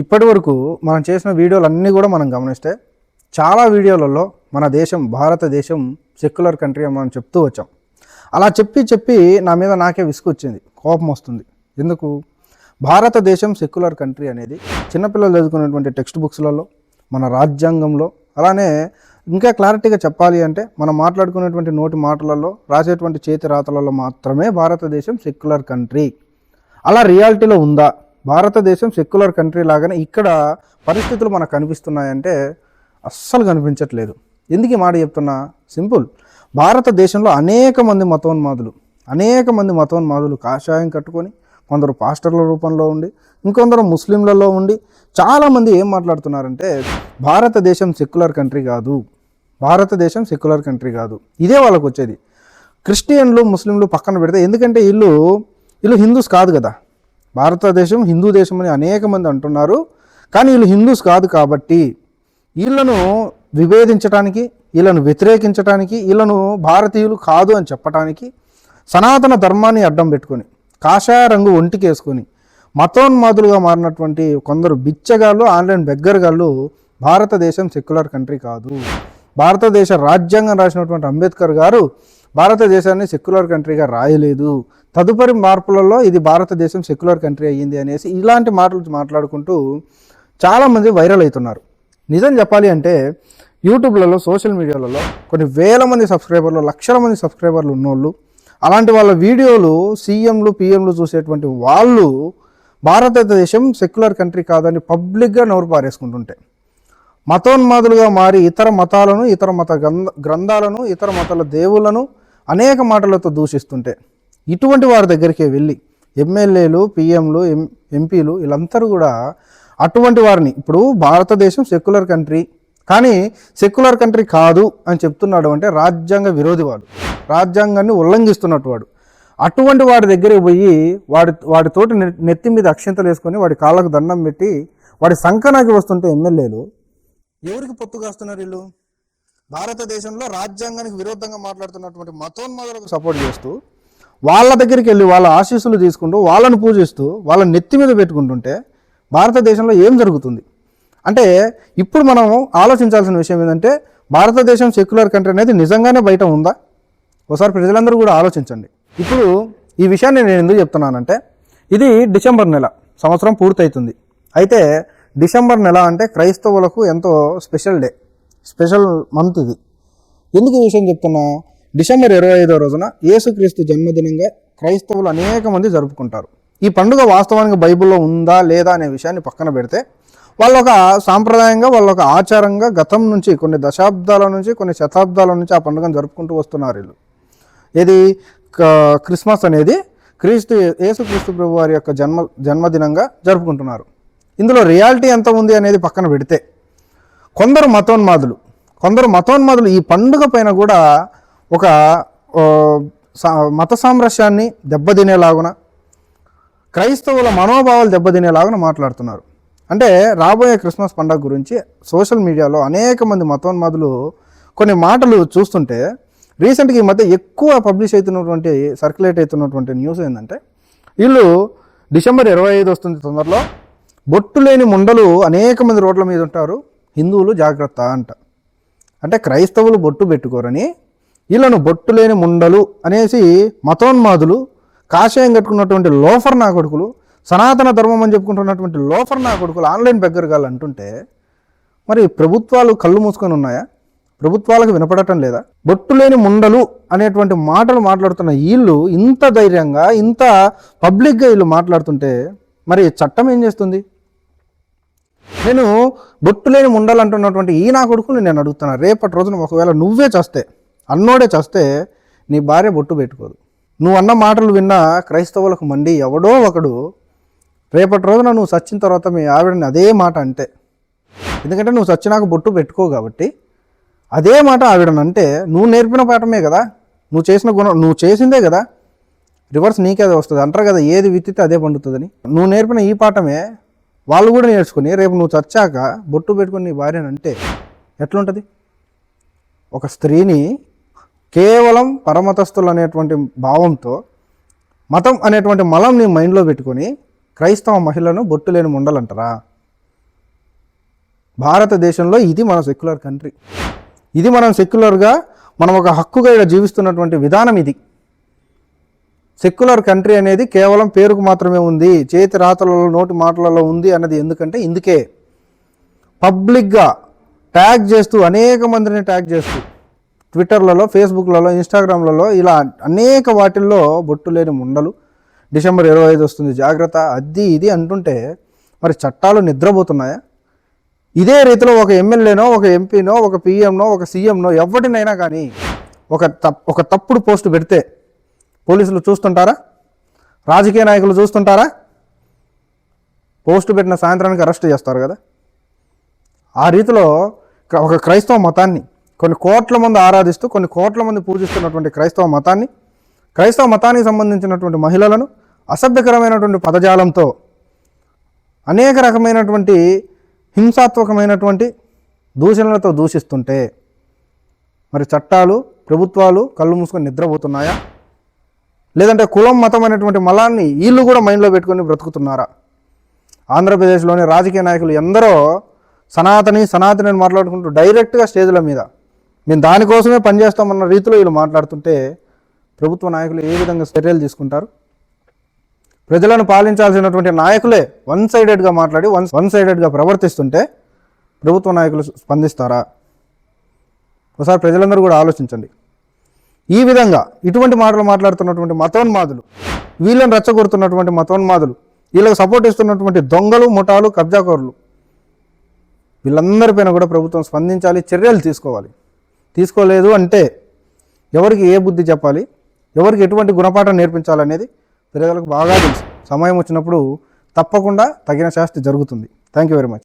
ఇప్పటి వరకు మనం చేసిన వీడియోలు అన్నీ కూడా మనం గమనిస్తే చాలా వీడియోలలో మన దేశం భారతదేశం సెక్యులర్ కంట్రీ అని మనం చెప్తూ వచ్చాం. అలా చెప్పి చెప్పి నా మీద నాకే విసుకొచ్చింది కోపం వస్తుంది. ఎందుకు? భారతదేశం సెక్యులర్ కంట్రీ అనేది చిన్నపిల్లలు చదువుకునేటువంటి టెక్స్ట్ బుక్స్లలో మన రాజ్యాంగంలో అలానే ఇంకా క్లారిటీగా చెప్పాలి అంటే మనం మాట్లాడుకునేటువంటి నోటి మాటలలో రాసేటువంటి చేతి రాతలలో మాత్రమే భారతదేశం సెక్యులర్ కంట్రీ అలా రియాలిటీలో ఉందా? భారతదేశం సెక్యులర్ కంట్రీ లాగానే ఇక్కడ పరిస్థితులు మనకు కనిపిస్తున్నాయంటే అస్సలు కనిపించట్లేదు. ఎందుకు ఈ మాట చెప్తున్నా? సింపుల్. భారతదేశంలో అనేక మంది మతోన్మాదులు అనేక మంది మతోన్మాదులు కాషాయం కట్టుకొని కొందరు పాస్టర్ల రూపంలో ఉండి ఇంకొందరు ముస్లింలలో ఉండి చాలామంది ఏం మాట్లాడుతున్నారంటే భారతదేశం సెక్యులర్ కంట్రీ కాదు. భారతదేశం సెక్యులర్ కంట్రీ కాదు. ఇదే వాళ్ళకు వచ్చేది. క్రిస్టియన్లు ముస్లింలు పక్కన పెడితే ఎందుకంటే వీళ్ళు వీళ్ళు హిందూస్ కాదు కదా. భారతదేశం హిందూ దేశం అని అనేక మంది అంటున్నారు. కానీ వీళ్ళు హిందూస్ కాదు కాబట్టి వీళ్ళను విభేదించడానికి వీళ్ళను వ్యతిరేకించడానికి వీళ్ళను భారతీయులు కాదు అని చెప్పడానికి సనాతన ధర్మాన్ని అడ్డం పెట్టుకొని కాషాయ రంగు ఒంటికేసుకొని మతోన్మాదులుగా మారినటువంటి కొందరు బిచ్చగాళ్ళు ఆన్లైన్ బెగ్గరగాళ్ళు భారతదేశం సెక్యులర్ కంట్రీ కాదు. భారతదేశ రాజ్యాంగం రాసినటువంటి అంబేద్కర్ గారు భారతదేశాన్ని సెక్యులర్ కంట్రీగా రాయలేదు. తదుపరి మార్పులలో ఇది భారతదేశం సెక్యులర్ కంట్రీ అయ్యింది అనేసి ఇలాంటి మాటలు మాట్లాడుకుంటూ చాలామంది వైరల్ అవుతున్నారు. నిజం చెప్పాలి అంటే యూట్యూబ్లలో సోషల్ మీడియాలలో కొన్ని వేల మంది సబ్స్క్రైబర్లు లక్షల మంది సబ్స్క్రైబర్లు ఉన్నోళ్ళు. అలాంటి వాళ్ళ వీడియోలు సీఎంలు పిఎంలు చూసేటువంటి వాళ్ళు భారతదేశం సెక్యులర్ కంట్రీ కాదని పబ్లిక్గా నోరు పారేసుకుంటుంటే. మతోన్మాదులుగా మారి ఇతర మతాలను ఇతర మత గ్రంథ గ్రంథాలను ఇతర మతాల దేవులను అనేక మాటలతో దూషిస్తుంటే ఇటువంటి వారి దగ్గరికే వెళ్ళి ఎమ్మెల్యేలు పిఎంలు ఎం ఎంపీలు వీళ్ళందరూ కూడా అటువంటి వారిని ఇప్పుడు భారతదేశం సెక్యులర్ కంట్రీ కానీ సెక్యులర్ కంట్రీ కాదు అని చెప్తున్నాడు అంటే రాజ్యాంగ విరోధి వాడు రాజ్యాంగాన్ని ఉల్లంఘిస్తున్నట్టు వాడు. అటువంటి వాడి దగ్గరికి పోయి వాడి వాడితోటి నె- నెత్తి మీద అక్షంతలు వేసుకొని వాడి కాళ్ళకు దండం పెట్టి వాడి సంకనాకి వస్తుంటే ఎమ్మెల్యేలు ఎవరికి పొత్తు కాస్తున్నారు వీళ్ళు? భారతదేశంలో రాజ్యాంగానికి విరుద్ధంగా మాట్లాడుతున్నటువంటి మతోన్మాదులకు సపోర్ట్ చేస్తూ వాళ్ళ దగ్గరికి వెళ్ళి వాళ్ళ ఆశీస్సులు తీసుకుంటూ వాళ్ళని పూజిస్తూ వాళ్ళ నెత్తి మీద పెట్టుకుంటుంటే భారతదేశంలో ఏం జరుగుతుంది? అంటే ఇప్పుడు మనం ఆలోచించాల్సిన విషయం ఏంటంటే భారతదేశం సెక్యులర్ కంట్రీ అనేది నిజంగానే బయట ఉందా? ఒకసారి ప్రజలందరూ కూడా ఆలోచించండి. ఇప్పుడు ఈ విషయాన్ని నేను ఎందుకు చెప్తున్నానంటే ఇది డిసెంబర్ నెల సంవత్సరం పూర్తవుతుంది అయితే డిసెంబర్ నెల అంటే క్రైస్తవులకు ఎంతో స్పెషల్ డే. స్పెషల్ మంత్ ఇది. ఎందుకు విషయం చెప్తున్నా? డిసెంబర్ ఇరవై ఐదో రోజున యేసుక్రీస్తు జన్మదినంగా క్రైస్తవులు అనేక మంది జరుపుకుంటారు. ఈ పండుగ వాస్తవానికి బైబిల్లో ఉందా లేదా అనే విషయాన్ని పక్కన పెడితే వాళ్ళు ఒక సాంప్రదాయంగా వాళ్ళ ఒక ఆచారంగా గతం నుంచి కొన్ని దశాబ్దాల నుంచి కొన్ని శతాబ్దాల నుంచి ఆ పండుగను జరుపుకుంటూ వస్తున్నారు వీళ్ళు. ఇది క్రిస్మస్ అనేది క్రీస్తు యేసుక్రీస్తు ప్రభు వారి యొక్క జన్మ జన్మదినంగా జరుపుకుంటున్నారు. ఇందులో రియాలిటీ ఎంత ఉంది అనేది పక్కన పెడితే కొందరు మతోన్మాదులు. కొందరు మతోన్మాదులు ఈ పండుగ పైన కూడా ఒక సా- మత సామరస్యాన్ని దెబ్బతినేలాగున క్రైస్తవుల మనోభావాలు దెబ్బతినేలాగున మాట్లాడుతున్నారు. అంటే రాబోయే క్రిస్మస్ పండుగ గురించి సోషల్ మీడియాలో అనేక మంది మతోన్మాదులు కొన్ని మాటలు చూస్తుంటే రీసెంట్గా ఈ మధ్య ఎక్కువ పబ్లిష్ అవుతున్నటువంటి సర్క్యులేట్ అవుతున్నటువంటి న్యూస్ ఏంటంటే వీళ్ళు డిసెంబర్ ఇరవై ఐదు వస్తుంది తొందరలో బొట్టు లేని ముండలు అనేక మంది రోడ్ల మీద ఉంటారు. హిందువులు జాగ్రత్త అంట. అంటే క్రైస్తవులు బొట్టు పెట్టుకోరని వీళ్ళను బొట్టు లేని ముండలు అనేసి మతోన్మాదులు కాషాయం కట్టుకున్నటువంటి లోఫర్ నా కొడుకులు సనాతన ధర్మం అని చెప్పుకుంటున్నటువంటి లోఫర్ నా కొడుకులు ఆన్లైన్ బెగ్గరగాలు అంటుంటే మరి ప్రభుత్వాలు కళ్ళు మూసుకొని ఉన్నాయా? ప్రభుత్వాలకు వినపడటం లేదా? బొట్టు లేని ముండలు అనేటువంటి మాటలు మాట్లాడుతున్న వీళ్ళు ఇంత ధైర్యంగా ఇంత పబ్లిక్గా వీళ్ళు మాట్లాడుతుంటే మరి చట్టం ఏం చేస్తుంది? నేను బొట్టు లేని ఉండాలంటున్నటువంటి అంటున్నటువంటి ఈ నా కొడుకుని నేను అడుగుతున్నా. రేపటి రోజున ఒకవేళ నువ్వే చస్తే అన్నోడే చస్తే నీ భార్య బొట్టు పెట్టుకోదు. నువ్వు అన్న మాటలు విన్న క్రైస్తవులకు మండి ఎవడో ఒకడు రేపటి రోజున నువ్వు చచ్చిన తర్వాత మీ ఆవిడని అదే మాట అంటే ఎందుకంటే నువ్వు చచ్చినాక బొట్టు పెట్టుకో కాబట్టి అదే మాట ఆవిడని అంటే నువ్వు నేర్పిన పాఠమే కదా. నువ్వు చేసిన గుణం నువ్వు చేసిందే కదా. రివర్స్ నీకే అది వస్తుంది. అంటారు కదా ఏది విత్తితే అదే పండుతుందని. నువ్వు నేర్పిన ఈ పాఠమే వాళ్ళు కూడా నేర్చుకుని రేపు నువ్వు చచ్చాక బొట్టు పెట్టుకుని నీ భార్యను అంటే ఎట్లుంటుంది? ఒక స్త్రీని కేవలం పరమతస్తులు అనేటువంటి భావంతో మతం అనేటువంటి మలం నీ మైండ్లో పెట్టుకొని క్రైస్తవ మహిళను బొట్టు లేని ఉండాలంటారా భారతదేశంలో ఇది మన సెక్యులర్ కంట్రీ. ఇది మనం సెక్యులర్గా మనం ఒక హక్కుగా ఇక్కడ జీవిస్తున్నటువంటి విధానం ఇది. సెక్యులర్ కంట్రీ అనేది కేవలం పేరుకు మాత్రమే ఉంది. చేతి రాతలలో నోటి మాటలలో ఉంది అన్నది ఎందుకంటే ఇందుకే. పబ్లిక్గా ట్యాగ్ చేస్తూ అనేక మందిని ట్యాగ్ చేస్తూ ట్విట్టర్లలో ఫేస్బుక్లలో ఇన్స్టాగ్రామ్లలో ఇలా అనేక వాటిల్లో బొట్టు లేని ముండలు. డిసెంబర్ ఇరవై ఐదు వస్తుంది. జాగ్రత్త. అది ఇది అంటుంటే మరి చట్టాలు నిద్రపోతున్నాయా? ఇదే రీతిలో ఒక ఎమ్మెల్యేనో ఒక ఎంపీనో ఒక పిఎంనో ఒక సీఎంనో ఎవరినైనా కానీ ఒక తప్ ఒక తప్పుడు పోస్ట్ పెడితే పోలీసులు చూస్తుంటారా? రాజకీయ నాయకులు చూస్తుంటారా? పోస్ట్ పెట్టిన సాయంత్రానికి అరెస్ట్ చేస్తారు కదా? ఆ రీతిలో క్ర- ఒక క్రైస్తవ మతాన్ని కొన్ని కోట్ల మంది ఆరాధిస్తూ కొన్ని కోట్ల మంది పూజిస్తున్నటువంటి క్రైస్తవ మతాన్ని క్రైస్తవ మతానికి సంబంధించినటువంటి మహిళలను అసభ్యకరమైనటువంటి పదజాలంతో అనేక రకమైనటువంటి హింసాత్మకమైనటువంటి దూషణలతో దూషిస్తుంటే మరి చట్టాలు ప్రభుత్వాలు కళ్ళు మూసుకొని నిద్రపోతున్నాయా? లేదంటే కులం మతం అనేటువంటి మలాన్ని వీళ్ళు కూడా మైండ్లో పెట్టుకొని బ్రతుకుతున్నారా? ఆంధ్రప్రదేశ్లోని రాజకీయ నాయకులు ఎందరో సనాతని సనాతని అని మాట్లాడుకుంటూ డైరెక్ట్గా స్టేజ్ల మీద మేము దానికోసమే పనిచేస్తామన్న రీతిలో వీళ్ళు మాట్లాడుతుంటే ప్రభుత్వ నాయకులు ఏ విధంగా చర్యలు తీసుకుంటారు? ప్రజలను పాలించాల్సినటువంటి నాయకులే వన్ సైడెడ్గా మాట్లాడి వన్ వన్ సైడెడ్గా ప్రవర్తిస్తుంటే ప్రభుత్వ నాయకులు స్పందిస్తారా? ఒకసారి ప్రజలందరూ కూడా ఆలోచించండి. ఈ విధంగా ఇటువంటి మాటలు మాట్లాడుతున్నటువంటి మతోన్మాదులు వీళ్ళని రెచ్చగొడుతున్నటువంటి మతోన్మాదులు వీళ్ళకి సపోర్ట్ ఇస్తున్నటువంటి దొంగలు ముఠాలు కబ్జాకోరులు వీళ్ళందరిపైన కూడా ప్రభుత్వం స్పందించాలి చర్యలు తీసుకోవాలి. తీసుకోలేదు అంటే ఎవరికి ఏ బుద్ధి చెప్పాలి ఎవరికి ఎటువంటి గుణపాఠం నేర్పించాలనేది ప్రజలకు బాగా తెలుసు. సమయం వచ్చినప్పుడు తప్పకుండా తగిన శాస్తి జరుగుతుంది. Thank you very much